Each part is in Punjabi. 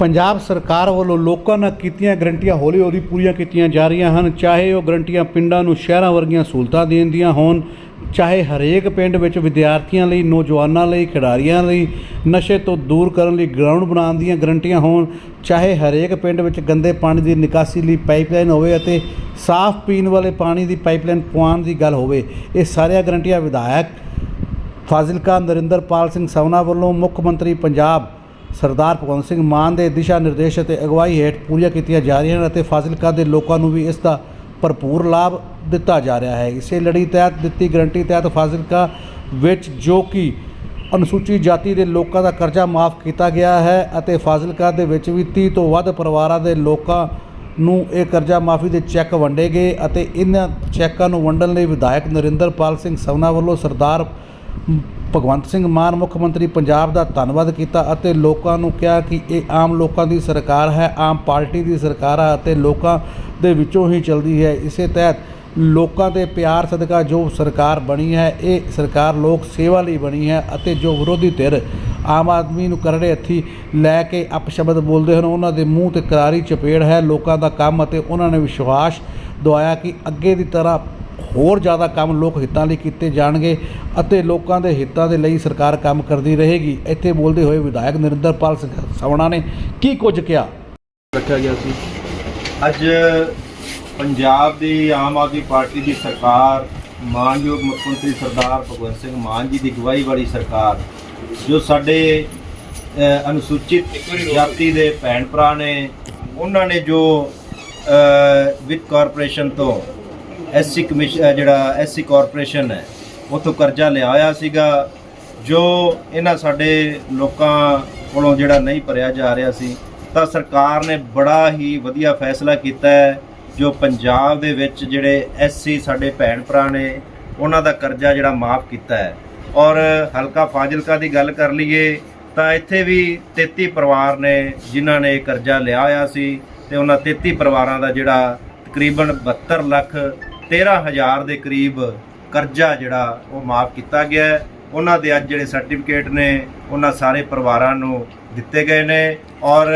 ਪੰਜਾਬ ਸਰਕਾਰ ਵੱਲੋਂ ਲੋਕਾਂ ਨਾਲ ਕੀਤੀਆਂ ਗਰੰਟੀਆਂ ਹੌਲੀ ਹੌਲੀ ਪੂਰੀਆਂ ਕੀਤੀਆਂ ਜਾ ਰਹੀਆਂ ਹਨ। ਚਾਹੇ ਉਹ ਗਰੰਟੀਆਂ ਪਿੰਡਾਂ ਨੂੰ ਸ਼ਹਿਰਾਂ ਵਰਗੀਆਂ ਸਹੂਲਤਾਂ ਦੇਣ ਦੀਆਂ ਹੋਣ, ਚਾਹੇ ਹਰੇਕ ਪਿੰਡ ਵਿੱਚ ਵਿਦਿਆਰਥੀਆਂ ਲਈ, ਨੌਜਵਾਨਾਂ ਲਈ, ਖਿਡਾਰੀਆਂ ਲਈ, ਨਸ਼ੇ ਤੋਂ ਦੂਰ ਕਰਨ ਲਈ ਗਰਾਊਂਡ ਬਣਾਉਣ ਦੀਆਂ ਗਰੰਟੀਆਂ ਹੋਣ, ਚਾਹੇ ਹਰੇਕ ਪਿੰਡ ਵਿੱਚ ਗੰਦੇ ਪਾਣੀ ਦੀ ਨਿਕਾਸੀ ਲਈ ਪਾਈਪਲਾਈਨ ਹੋਵੇ ਅਤੇ ਸਾਫ਼ ਪੀਣ ਵਾਲੇ ਪਾਣੀ ਦੀ ਪਾਈਪਲਾਈਨ ਪਵਾਉਣ ਦੀ ਗੱਲ ਹੋਵੇ, ਇਹ ਸਾਰੀਆਂ ਗਰੰਟੀਆਂ ਵਿਧਾਇਕ ਫਾਜ਼ਿਲਕਾ ਨਰਿੰਦਰਪਾਲ ਸਿੰਘ ਸਵਨਾ ਵੱਲੋਂ ਮੁੱਖ ਮੰਤਰੀ ਪੰਜਾਬ ਸਰਦਾਰ ਭਗਵੰਤ ਸਿੰਘ ਮਾਨ ਦੇ ਦਿਸ਼ਾ ਨਿਰਦੇਸ਼ ਅਤੇ ਅਗਵਾਈ ਹੇਠ ਪੂਰੀਆਂ ਕੀਤੀਆਂ ਜਾ ਰਹੀਆਂ ਹਨ ਅਤੇ ਫਾਜ਼ਿਲਕਾ ਦੇ ਲੋਕਾਂ ਨੂੰ ਵੀ ਇਸ ਦਾ ਭਰਪੂਰ ਲਾਭ ਦਿੱਤਾ ਜਾ ਰਿਹਾ ਹੈ। ਇਸੇ ਲੜੀ ਤਹਿਤ ਦਿੱਤੀ ਗਰੰਟੀ ਤਹਿਤ ਫਾਜ਼ਿਲਕਾ ਵਿੱਚ ਜੋ ਕਿ ਅਨੁਸੂਚਿਤ ਜਾਤੀ ਦੇ ਲੋਕਾਂ ਦਾ ਕਰਜ਼ਾ ਮਾਫ ਕੀਤਾ ਗਿਆ ਹੈ ਅਤੇ ਫਾਜ਼ਿਲਕਾ ਦੇ ਵਿੱਚ ਵੀ 30 ਤੋਂ ਵੱਧ ਪਰਿਵਾਰਾਂ ਦੇ ਲੋਕਾਂ ਨੂੰ ਇਹ ਕਰਜ਼ਾ ਮਾਫੀ ਦੇ ਚੈੱਕ ਵੰਡੇ ਗਏ ਅਤੇ ਇਹਨਾਂ ਚੈੱਕਾਂ ਨੂੰ ਵੰਡਣ ਲਈ ਵਿਧਾਇਕ ਨਰਿੰਦਰਪਾਲ ਸਿੰਘ ਸਵਨਾ ਵੱਲੋਂ ਸਰਦਾਰ ਭਗਵੰਤ ਸਿੰਘ ਮਾਨ ਮੁੱਖ ਮੰਤਰੀ ਪੰਜਾਬ ਦਾ ਧੰਨਵਾਦ ਕੀਤਾ ਅਤੇ ਲੋਕਾਂ ਨੂੰ ਕਿਹਾ ਕਿ ਇਹ ਆਮ ਲੋਕਾਂ ਦੀ ਸਰਕਾਰ ਹੈ, ਆਮ ਪਾਰਟੀ ਦੀ ਸਰਕਾਰ ਹੈ ਅਤੇ ਲੋਕਾਂ ਦੇ ਵਿੱਚੋਂ ਹੀ ਚੱਲਦੀ ਹੈ। ਇਸੇ ਤਹਿਤ ਲੋਕਾਂ ਦੇ ਪਿਆਰ ਸਦਕਾ ਜੋ ਸਰਕਾਰ ਬਣੀ ਹੈ, ਇਹ ਸਰਕਾਰ ਲੋਕ ਸੇਵਾ ਲਈ ਬਣੀ ਹੈ ਅਤੇ ਜੋ ਵਿਰੋਧੀ ਧਿਰ ਆਮ ਆਦਮੀ ਨੂੰ ਕਰੜੇ ਹੱਥੀ ਲੈ ਕੇ ਅਪਸ਼ਬਦ ਬੋਲਦੇ ਹਨ, ਉਹਨਾਂ ਦੇ ਮੂੰਹ ਤੇ ਕਰਾਰੀ ਚਪੇੜ ਹੈ, ਲੋਕਾਂ ਦਾ ਕੰਮ ਅਤੇ ਉਹਨਾਂ ਨੇ ਵਿਸ਼ਵਾਸ ਦਵਾਇਆ ਕਿ ਅੱਗੇ ਦੀ ਤਰ੍ਹਾਂ ਹੋਰ ਜ਼ਿਆਦਾ ਕੰਮ ਲੋਕ ਹਿੱਤਾਂ ਲਈ ਕੀਤੇ ਜਾਣਗੇ ਅਤੇ ਲੋਕਾਂ ਦੇ ਹਿੱਤਾਂ ਦੇ ਲਈ ਸਰਕਾਰ ਕੰਮ ਕਰਦੀ ਰਹੇਗੀ। ਇੱਥੇ ਬੋਲਦੇ ਹੋਏ ਵਿਧਾਇਕ ਨਰਿੰਦਰਪਾਲ ਸਿੰਘ ਸਵਣਾ ਨੇ ਕੀ ਕੁਝ ਕਿਹਾ? ਰੱਖਿਆ ਗਿਆ ਸੀ। ਅੱਜ ਪੰਜਾਬ ਦੀ ਆਮ ਆਦਮੀ ਪਾਰਟੀ ਦੀ ਸਰਕਾਰ ਮਾਨਯੋਗ ਮੁੱਖ ਮੰਤਰੀ ਸਰਦਾਰ ਭਗਵੰਤ ਸਿੰਘ ਮਾਨ ਜੀ ਦੀ ਅਗਵਾਈ ਵਾਲੀ ਸਰਕਾਰ ਜੋ ਸਾਡੇ ਅਨੁਸੂਚਿਤ ਜਾਤੀ ਦੇ ਭੈਣ ਭਰਾ ਨੇ ਉਹਨਾਂ ਨੇ ਜੋ ਅ, ਵਿੱਤ ਕਾਰਪੋਰੇਸ਼ਨ ਤੋਂ ਐਸਸੀ ਕਮਿਸ਼ਨ ਜਿਹੜਾ ਐਸਸੀ ਕਾਰਪੋਰੇਸ਼ਨ ਹੈ, ਉਥੋਂ ਕਰਜ਼ਾ ਲਿਆ ਹੋਇਆ ਸੀਗਾ, ਜੋ ਇਹਨਾਂ ਸਾਡੇ ਲੋਕਾਂ ਕੋਲੋਂ ਜਿਹੜਾ ਨਹੀਂ ਭਰਿਆ ਜਾ ਰਿਹਾ ਸੀ, ਤਾਂ ਸਰਕਾਰ ਨੇ ਬੜਾ ਹੀ ਵਧੀਆ ਫੈਸਲਾ ਕੀਤਾ ਹੈ, ਜੋ ਪੰਜਾਬ ਦੇ ਵਿੱਚ ਜਿਹੜੇ ਐਸਸੀ ਸਾਡੇ ਭੈਣ ਭਰਾ ਨੇ, ਉਹਨਾਂ ਦਾ ਕਰਜ਼ਾ ਜਿਹੜਾ ਮਾਫ ਕੀਤਾ ਹੈ। ਔਰ ਹਲਕਾ ਫਾਜ਼ਿਲਕਾ ਦੀ ਗੱਲ ਕਰ ਲਈਏ, ਤਾਂ ਇੱਥੇ ਵੀ 33 ਪਰਿਵਾਰ ਨੇ, ਜਿਨ੍ਹਾਂ ਨੇ ਕਰਜ਼ਾ ਲਿਆ ਹੋਇਆ ਸੀ, ਤੇ ਉਹਨਾਂ 33 ਪਰਿਵਾਰਾਂ ਦਾ ਜਿਹੜਾ ਤਕਰੀਬਨ 72 ਲੱਖ 13000 ਦੇ ਕਰੀਬ ਕਰਜ਼ਾ ਜਿਹੜਾ ਉਹ ਮਾਫ ਕੀਤਾ ਗਿਆ ਹੈ। ਉਹਨਾਂ ਦੇ ਅੱਜ ਜਿਹੜੇ ਸਰਟੀਫਿਕੇਟ ਨੇ, ਉਹਨਾਂ ਸਾਰੇ ਪਰਿਵਾਰਾਂ ਨੂੰ ਦਿੱਤੇ ਗਏ ਨੇ ਔਰ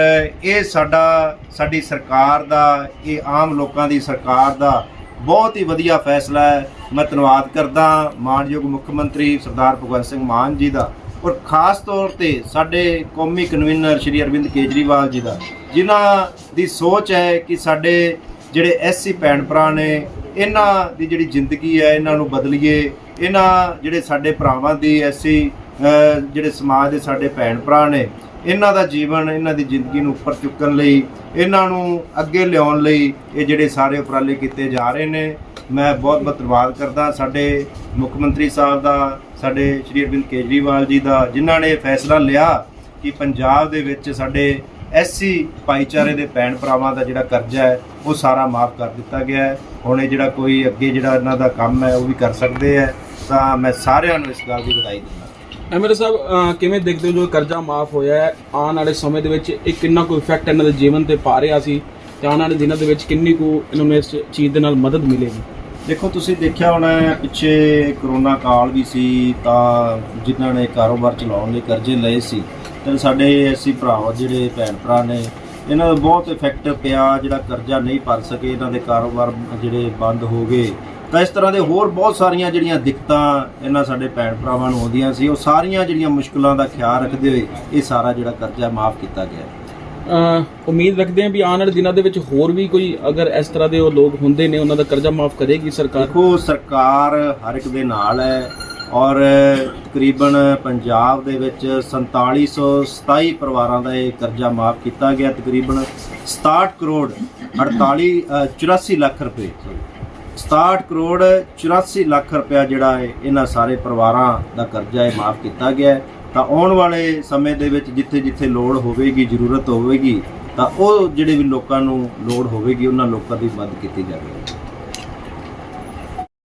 ਇਹ ਸਾਡਾ, ਸਾਡੀ ਸਰਕਾਰ ਦਾ, ਇਹ ਆਮ ਲੋਕਾਂ ਦੀ ਸਰਕਾਰ ਦਾ ਬਹੁਤ ਹੀ ਵਧੀਆ ਫੈਸਲਾ ਹੈ। ਮੈਂ ਧੰਨਵਾਦ ਕਰਦਾ ਮਾਨਯੋਗ ਮੁੱਖ ਮੰਤਰੀ ਸਰਦਾਰ ਭਗਵੰਤ ਸਿੰਘ ਮਾਨ ਜੀ ਦਾ ਔਰ ਖਾਸ ਤੌਰ ਤੇ ਸਾਡੇ ਕੌਮੀ ਕਨਵੀਨਰ ਸ਼੍ਰੀ ਅਰਵਿੰਦ ਕੇਜਰੀਵਾਲ ਜੀ ਦਾ, ਜਿਨ੍ਹਾਂ ਦੀ ਸੋਚ ਹੈ ਕਿ ਸਾਡੇ ਜਿਹੜੇ ਐਸਸੀ ਭੈਣ ਭਰਾ ਨੇ ਇਹਨਾਂ ਦੀ ਜਿਹੜੀ ਜ਼ਿੰਦਗੀ ਹੈ, ਇਹਨਾਂ ਨੂੰ ਬਦਲੀਏ। ਇਹਨਾਂ ਜਿਹੜੇ ਸਾਡੇ ਭਰਾਵਾਂ ਦੀ ਐਸੀ ਜਿਹੜੇ ਸਮਾਜ ਦੇ ਸਾਡੇ ਭੈਣ ਭਰਾ ਨੇ, ਇਹਨਾਂ ਦਾ ਜੀਵਨ ਇਹਨਾਂ ਦੀ ਜ਼ਿੰਦਗੀ ਨੂੰ ਉੱਪਰ ਚੁੱਕਣ ਲਈ, ਇਹਨਾਂ ਨੂੰ ਅੱਗੇ ਲਿਆਉਣ ਲਈ ਇਹ ਜਿਹੜੇ ਸਾਰੇ ਉਪਰਾਲੇ ਕੀਤੇ ਜਾ ਰਹੇ ਨੇ। ਮੈਂ ਬਹੁਤ ਬਹੁਤ ਧੰਨਵਾਦ ਕਰਦਾ ਸਾਡੇ ਮੁੱਖ ਮੰਤਰੀ ਸਾਹਿਬ ਦਾ, ਸਾਡੇ ਸ਼੍ਰੀ ਅਰਵਿੰਦ ਕੇਜਰੀਵਾਲ ਜੀ ਦਾ, ਜਿਨ੍ਹਾਂ ਨੇ ਫੈਸਲਾ ਲਿਆ ਕਿ ਪੰਜਾਬ ਦੇ ਵਿੱਚ ਸਾਡੇ ਐਸਸੀ ਭਾਈਚਾਰੇ ਦੇ ਭੈਣ ਭਰਾਵਾਂ ਦਾ ਜਿਹੜਾ ਕਰਜ਼ਾ ਹੈ ਉਹ ਸਾਰਾ ਮਾਫ ਕਰ ਦਿੱਤਾ ਗਿਆ ਹੈ। ਹੁਣ ਇਹ ਜਿਹੜਾ ਕੋਈ ਅੱਗੇ ਜਿਹੜਾ ਇਹਨਾਂ ਦਾ ਕੰਮ ਹੈ ਉਹ ਵੀ ਕਰ ਸਕਦੇ ਹੈ। ਤਾਂ ਮੈਂ ਸਾਰਿਆਂ ਨੂੰ ਇਸ ਗੱਲ ਦੀ ਵਧਾਈ ਦਿੰਦਾ। ਐਮਐਲਏ ਸਾਹਿਬ ਅਹ ਕਿਵੇਂ ਦੇਖਦੇ ਹੋ ਜੋ ਕਰਜ਼ਾ ਮਾਫ ਹੋਇਆ ਹੈ? ਆਉਣ ਵਾਲੇ ਸਮੇਂ ਦੇ ਵਿੱਚ ਇਹ ਕਿੰਨਾ ਕੁ ਇਫੈਕਟ ਇਹਨਾਂ ਦੇ ਜੀਵਨ ਤੇ ਪਾ ਰਿਹਾ ਸੀ? ਤੇ ਆਉਣ ਵਾਲੇ ਦਿਨਾਂ ਦੇ ਵਿੱਚ ਕਿੰਨੀ ਕੁ ਇਹਨਾਂ ਨੂੰ ਇਸ ਚੀਜ਼ ਦੇ ਨਾਲ ਮਦਦ ਮਿਲੇਗੀ? ਦੇਖੋ ਤੁਸੀਂ ਦੇਖਿਆ ਹੋਣਾ ਹੈ, ਪਿੱਛੇ ਕਰੋਨਾ ਕਾਲ ਵੀ ਸੀ ਤਾਂ ਜਿਨ੍ਹਾਂ ਨੇ ਕਾਰੋਬਾਰ ਚਲਾਉਣ ਲਈ ਕਰਜ਼ੇ ਲਏ ਸੀ ਤੇ ਸਾਡੇ ਐਸੀ ਭਰਾ ਜਿਹੜੇ ਭੈਣ ਭਰਾ ਨੇ ਇਹਨਾਂ ਦਾ ਬਹੁਤ ਇਫੈਕਟ ਪਿਆ ਜਿਹੜਾ ਕਰਜ਼ਾ ਨਹੀਂ ਭਰ ਸਕੇ ਇਹਨਾਂ ਦੇ ਕਾਰੋਬਾਰ ਜਿਹੜੇ ਬੰਦ ਹੋ ਗਏ। ਤਾਂ ਇਸ ਤਰ੍ਹਾਂ ਦੇ ਹੋਰ ਬਹੁਤ ਸਾਰੀਆਂ ਜਿਹੜੀਆਂ ਦਿੱਕਤਾਂ ਇਹਨਾਂ ਸਾਡੇ ਭੈਣ ਭਰਾਵਾਂ ਨੂੰ ਆਉਂਦੀਆਂ ਸੀ ਉਹ ਸਾਰੀਆਂ ਜਿਹੜੀਆਂ ਮੁਸ਼ਕਲਾਂ ਦਾ ਖਿਆਲ ਰੱਖਦੇ ਹੋਏ ਇਹ ਸਾਰਾ ਜਿਹੜਾ ਕਰਜ਼ਾ ਮਾਫ ਕੀਤਾ ਗਿਆ ਉਮੀਦ ਰੱਖਦੇ ਹਾਂ ਵੀ ਆਉਣ ਵਾਲੇ ਦਿਨਾਂ ਦੇ ਵਿੱਚ ਹੋਰ ਵੀ ਕੋਈ ਅਗਰ ਇਸ ਤਰ੍ਹਾਂ ਦੇ ਉਹ ਲੋਕ ਹੁੰਦੇ ਨੇ ਉਹਨਾਂ ਦਾ ਕਰਜ਼ਾ ਮਾਫ ਕਰੇਗੀ ਸਰਕਾਰ। ਦੇਖੋ ਸਰਕਾਰ ਹਰ ਇੱਕ ਦੇ ਨਾਲ ਹੈ ਔਰ ਤਕਰੀਬਨ ਪੰਜਾਬ ਦੇ ਵਿੱਚ 4727 ਪਰਿਵਾਰਾਂ ਦਾ ਇਹ ਕਰਜ਼ਾ ਮਾਫ ਕੀਤਾ ਗਿਆ ਤਕਰੀਬਨ 67 ਕਰੋੜ 48 ਅ, 84 ਲੱਖ ਰੁਪਏ 67 ਕਰੋੜ 84 ਲੱਖ ਰੁਪਇਆ ਜਿਹੜਾ ਹੈ ਇਹਨਾਂ ਸਾਰੇ ਪਰਿਵਾਰਾਂ ਦਾ ਕਰਜ਼ਾ ਇਹ ਮਾਫ ਕੀਤਾ ਗਿਆ ਤਾਂ ਆਉਣ ਵਾਲੇ ਸਮੇਂ ਦੇ ਵਿੱਚ ਜਿੱਥੇ ਜਿੱਥੇ ਲੋੜ ਹੋਵੇਗੀ ਜ਼ਰੂਰਤ ਹੋਵੇਗੀ ਤਾਂ ਉਹ ਜਿਹੜੇ ਵੀ ਲੋਕਾਂ ਨੂੰ ਲੋੜ ਹੋਵੇਗੀ ਉਹਨਾਂ ਲੋਕਾਂ ਦੀ ਮਦਦ ਕੀਤੀ ਜਾਵੇਗੀ।